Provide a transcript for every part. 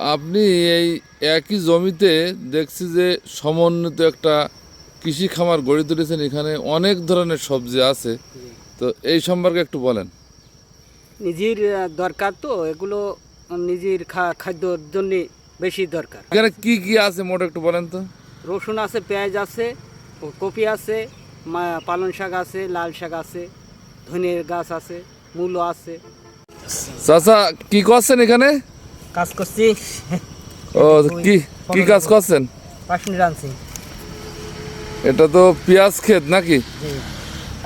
আপনি এই একই জমিতে দেখছি যে সমন্বিত একটা কৃষি খামার গড়ে তুলেছেন এখানে অনেক ধরনের সবজি আছে। তো এই সম্পর্কে একটু বলেন। নিজের দরকার তো এগুলো নিজের খাদ্যর জন্য বেশি দরকার। এখানে কি কি আছে মোট একটু বলেন তো। রসুন আছে পেঁয়াজ আছে কপি আছে মা- পালং শাক আছে লাল শাক আছে ধনের গাছ আছে মূলো আছে। চাচা কি করছেন এখানে? কাজ করছি। ও কি কি কাজ করছেন? পাশনি রাঁধছি এটা তো পেঁয়াজ ক্ষেত নাকি?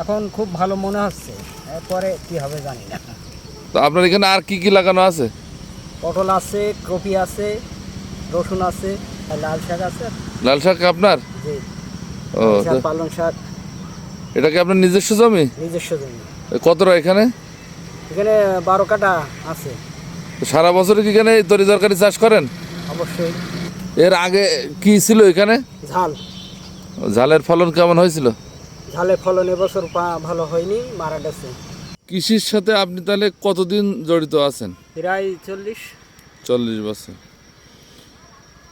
এখন খুব ভালো মনে হচ্ছে। এরপরে কি হবে জানি না। তো আপনার এখানে আর কি কি লাগানো আছে? পটল আছে কপি আছে রসুন আছে লাল শাক আছে। লাল শাক আপনার? জি। ও পালং শাক। এটা কি আপনার নিজস্ব জমি? নিজস্ব জমি। কতটা এখানে? এখানে বারো কাটা আছে। সারা বছর কি এখানে তরি তরকারি চাষ করেন? অবশ্যই। এর আগে কি ছিল এখানে? ঝাল। ঝালের ফলন কেমন হয়েছিল? ঝালের ফলন এবছর পা- ভালো হয়নি মারা গেছে। কৃষির সাথে আপনি তাহলে কতদিন জড়িত আছেন? প্রায় চল্লিশ। চল্লিশ বছর।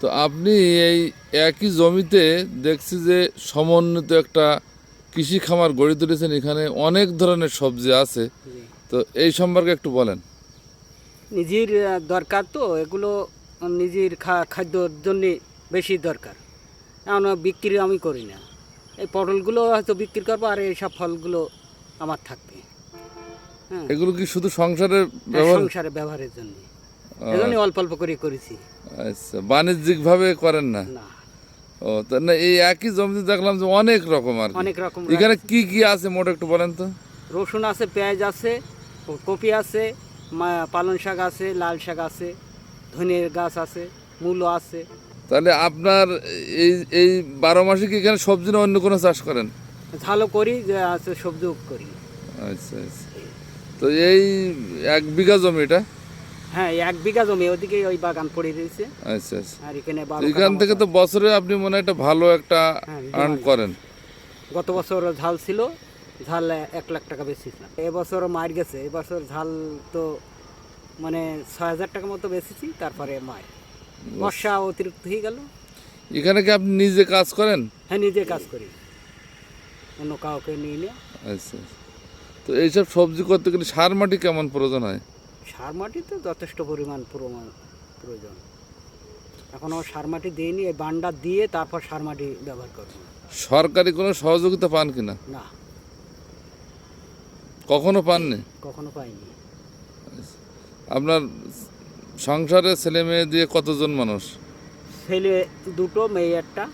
তো আপনি এই একই জমিতে দেখছি যে সমন্বিত একটা কৃষি খামার গড়ে তুলেছেন এখানে অনেক ধরনের সবজি আছে। তো এই সম্পর্কে একটু বলেন। নিজের দরকার তো এগুলো নিজের খা- খাদ্যর জন্যে বেশি দরকার। এখন বিক্রি আমি করি না। এই পটলগুলো হয়তো বিক্রি করব আর এইসব ফলগুলো আমার থাকবে। হ্যাঁ। এগুলো কি শুধু সংসারের হ্যাঁ, সংসারে ব্যবহারের জন্য। এজন্য অল্প অল্প করে করেছি। আচ্ছা বাণিজ্যিকভাবে করেন না? না। ও তা না এই একই জমিতে দেখলাম যে অনেক রকম আর অনেক রকম এখানে কি কি আছে মোট একটু বলেন তো। রসুন আছে পেঁয়াজ আছে কপি আছে মা- পালং শাক আছে লাল শাক আছে ধনের গাছ আছে মূলো আছে। তাহলে আপনার এই এই বারো মাসে কি এখানে সবজি না অন্য কোনো চাষ করেন? ঝালও করি যে আছে সবজিও করি। আচ্ছা আচ্ছা। তো এই এক বিঘা জমি এটা? হ্যাঁ এক বিঘা জমি ওদিকে ওই বাগান পড়ে রয়েছে। আচ্ছা আচ্ছা। আর এখানে এখান থেকে তো বছরে আপনি মনে হয় একটা ভালো একটা হ্যাঁ, আর্ন করেন। গত বছর ঝাল ছিল ঝাল এক লাখ টাকা বেচেছিলাম এবছরও মার গেছে এবছর ঝাল তো মানে ছয় হাজার টাকা মতো বেচেছি তারপরে মার। বর্ষা অতিরিক্ত হয়ে গেল। এখানে কি আপনি নিজে কাজ করেন? হ্যাঁ নিজে কাজ করি। অন্য কাউকে নিয়ে নিয়ে। আচ্ছা আচ্ছা। তো এইসব সবজি করতে গেলে সার মাটি কেমন প্রয়োজন হয়? সার মাটি তো যথেষ্ট পরিমাণ প্রয়োজন। এখনও সার মাটি দিইনি এই বান্ডা দিয়ে তারপর সার মাটি ব্যবহার করব। সরকারি কোনো সহযোগিতা পান কিনা? না। কখনো পাননি? কখনো পাইনি। আপনার সংসারে ছেলে মেয়ে দিয়ে কতজন মানুষ? ছেলে দুটো মেয়ে একটা।